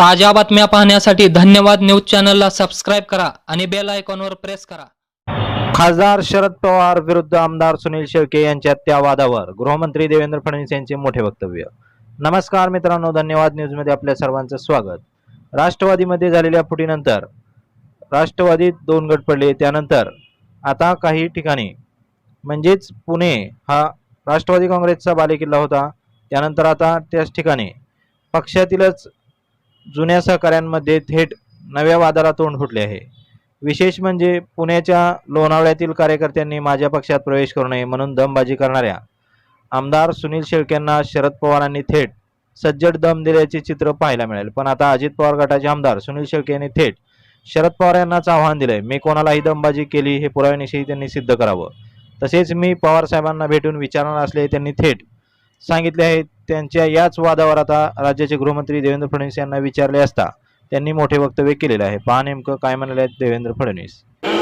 ताज्या बातम्या पाहण्यासाठी धन्यवाद न्यूज चॅनलला सबस्क्राईब करा आणि बेल आयकॉनवर प्रेस करा. खासदार शरद पवार विरुद्ध आमदार सुनील शेळके यांच्या त्या वादावर गृहमंत्री देवेंद्र फडणवीस यांचे मोठे वक्तव्य. नमस्कार मित्रांनो धन्यवाद न्यूजमध्ये आपल्या सर्वांचं स्वागत. राष्ट्रवादीमध्ये झालेल्या फुटीनंतर राष्ट्रवादीत दोन गट पडले त्यानंतर आता काही ठिकाणी म्हणजेच पुणे हा राष्ट्रवादी काँग्रेसचा बालेकिल्ला होता त्यानंतर आता त्याच ठिकाणी पक्षातीलच जुन्या सहकाऱ्यांमध्ये थेट नव्या वादाला तोंड फुटले आहे. विशेष म्हणजे पुण्याच्या लोणावळ्यातील कार्यकर्त्यांनी माझ्या पक्षात प्रवेश करू नये म्हणून दमबाजी करणाऱ्या आमदार सुनील शेळकेंना शरद पवारांनी थेट सज्जड दम दिल्याचे चित्र पाहायला मिळेल. पण आता अजित पवार गटाचे आमदार सुनील शेळके यांनी थेट शरद पवार यांनाच आव्हान दिलंय. मी कोणालाही दमबाजी केली हे पुराव्यानिशी त्यांनी सिद्ध करावं. तसेच मी पवार साहेबांना भेटून विचारणार असले त्यांनी थेट सांगितले आहे त्यांच्या याच वादावर आता राज्याचे गृहमंत्री देवेंद्र फडणवीस यांना विचारले असता त्यांनी मोठे वक्तव्य केलेले आहे. पहा नेमकं काय म्हणाले आहेत देवेंद्र फडणवीस.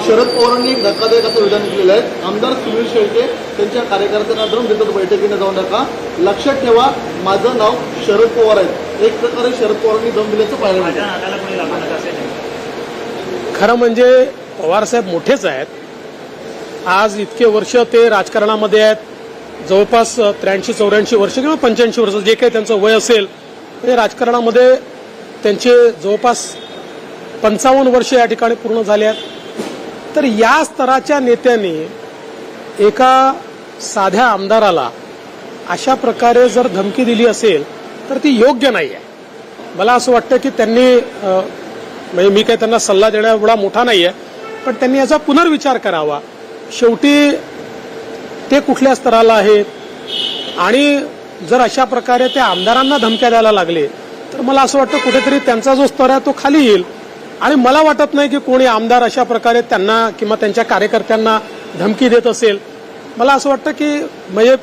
शरद पवारांनी एक धक्कादायक असं विधान केलेलं आहे. आमदार सुनील शेळके त्यांच्या कार्यकर्त्यांना दम देतात बैठकीने जाऊ नका. लक्षात ठेवा माझं नाव शरद पवार आहे. एक प्रकारे शरद पवारांनी दम दिल्याचं मिळतं खरं म्हणजे पवारसाहेब मोठेच आहेत. आज इतके वर्ष ते राजकारणामध्ये आहेत. जवळपास त्र्याऐंशी चौऱ्याऐंशी वर्ष किंवा पंच्याऐंशी वर्ष जे काही त्यांचं वय असेल ते राजकारणामध्ये त्यांचे जवळपास पंचावन्न वर्ष या ठिकाणी पूर्ण झाले आहेत. तर या स्तराच्या नेत्याने एका साध्या आमदाराला अशा प्रकारे जर धमकी दिली असेल तर ती योग्य नाही आहे. मला असं वाटतं की त्यांनी म्हणजे मी काही त्यांना सल्ला देण्या एवढा मोठा नाही आहे पण त्यांनी याचा पुनर्विचार करावा. शेवटी ते कुठल्या स्तराला आहेत? आणि जर अशा प्रकारे त्या आमदारांना धमक्या द्यायला लागले तर मला असं वाटतं कुठेतरी त्यांचा जो स्तर आहे तो खाली येईल. आणि मला वाटत नाही की कोणी आमदार अशा प्रकारे त्यांना किंवा त्यांच्या कार्यकर्त्यांना धमकी देत असेल. मला असं वाटतं की म्हणजे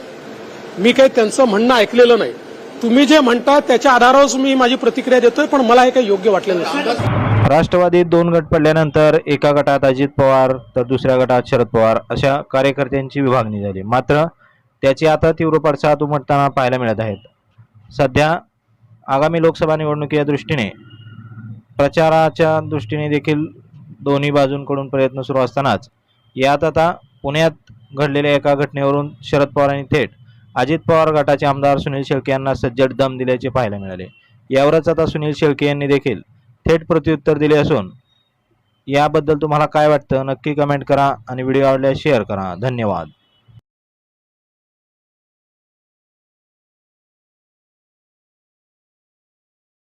मी काही त्यांचं म्हणणं ऐकलेलं नाही. तुम्ही जे म्हणता त्याच्या आधारावर मी माझी प्रतिक्रिया देतोय पण मला हे काही योग्य वाटलेलं नाही. राष्ट्रवादीत दोन गट पडल्यानंतर एका गटात अजित पवार तर दुसऱ्या गटात शरद पवार अशा कार्यकर्त्यांची विभागणी झाली. मात्र त्याची आता तीव्र पडसाद उमटताना पाहायला मिळत आहेत. सध्या आगामी लोकसभा निवडणुकीच्या दृष्टीने प्रचाराच्या दृष्टीने देखील दोन्ही बाजूंकडून प्रयत्न सुरू असतानाच यात आता पुण्यात घडलेल्या एका घटनेवरून शरद पवारांनी थेट अजित पवार गटाचे आमदार सुनील शेळके यांना सज्जड दम दिल्याचे पाहायला मिळाले. यावरच आता सुनील शेळके यांनी देखील थेट प्रत्युत्तर दिले असून याबद्दल तुम्हाला काय वाटतं नक्की कमेंट करा आणि व्हिडिओ आवडल्यास शेअर करा. धन्यवाद.